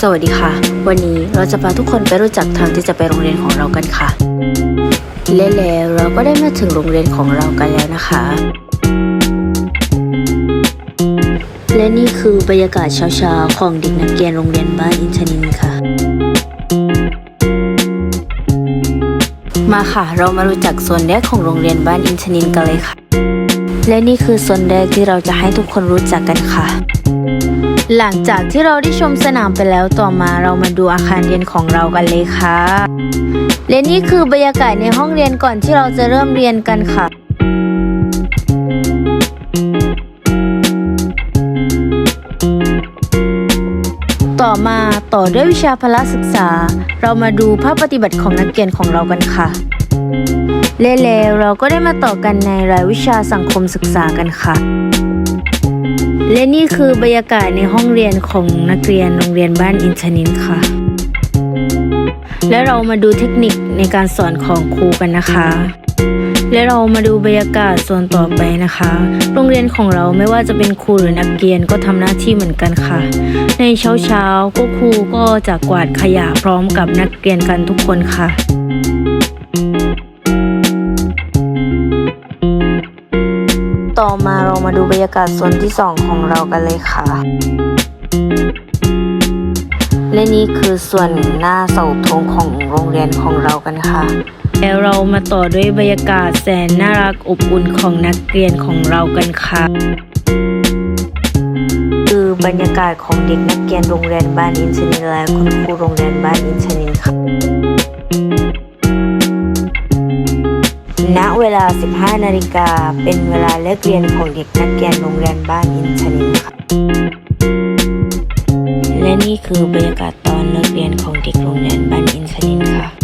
สวัสดีค่ะ วันนี้เราจะพาทุกคนไปรู้จักทางที่จะไปโรงเรียนของเรากันค่ะ และแล้วเราก็ได้มาถึงโรงเรียนของเรากันแล้วนะคะ และนี่คือบรรยากาศเช้าๆของเด็กนักเรียนโรงเรียนบ้านอินทนินค่ะ มาค่ะ เรามารู้จักส่วนแรกของโรงเรียนบ้านอินทนินกันเลยค่ะ และนี่คือส่วนแรกที่เราจะให้ทุกคนรู้จักกันค่ะ หลังจากที่เราได้ชมสนามไปแล้วต่อมาเรามาดูอาคารเรียนของเรากันเลยค่ะ และนี่คือบรรยากาศในห้องเรียนก่อนที่เราจะเริ่มเรียนกันค่ะ ต่อมาต่อด้วยวิชาพละศึกษา เรามาดูภาพปฏิบัติของนักเรียนของเรากันค่ะและแล้วเราก็ได้มาต่อกันในรายวิชาสังคมศึกษากันค่ะ และนี่คือบรรยากาศในห้องเรียนของนักเรียนโรงเรียนบ้านอินทนินค่ะ และเรามาดูเทคนิคในการสอนของครูกันนะคะ และเรามาดูบรรยากาศส่วนต่อไปนะคะ โรงเรียนของเราไม่ว่าจะเป็นครูหรือนักเรียนก็ทำหน้าที่เหมือนกันค่ะ ในเช้าเช้าก็ครูก็จะกวาดขยะพร้อมกับนักเรียนกันทุกคนค่ะต่อมาเรามาดูบรรยากาศโซนที่ 2 ของเรากันเลยค่ะ และนี่คือส่วนหน้าเสาธงของโรงเรียนของเรากันค่ะ แล้วเรามาต่อด้วยบรรยากาศแสนน่ารักอบอุ่นของนักเรียนของเรากันค่ะคือบรรยากาศของเด็กนักเรียนโรงเรียนบ้านอินทนินและคุณครูโรงเรียนบ้านอินทนินค่ะณเวลา 15 นาฬิกาเป็นเวลาเลิกเรียนของเด็กนักเรียนโรงเรียนบ้านอินทนินค่ะ และนี่คือบรรยากาศตอนเลิกเรียนของเด็กโรงเรียนบ้านอินทนินค่ะ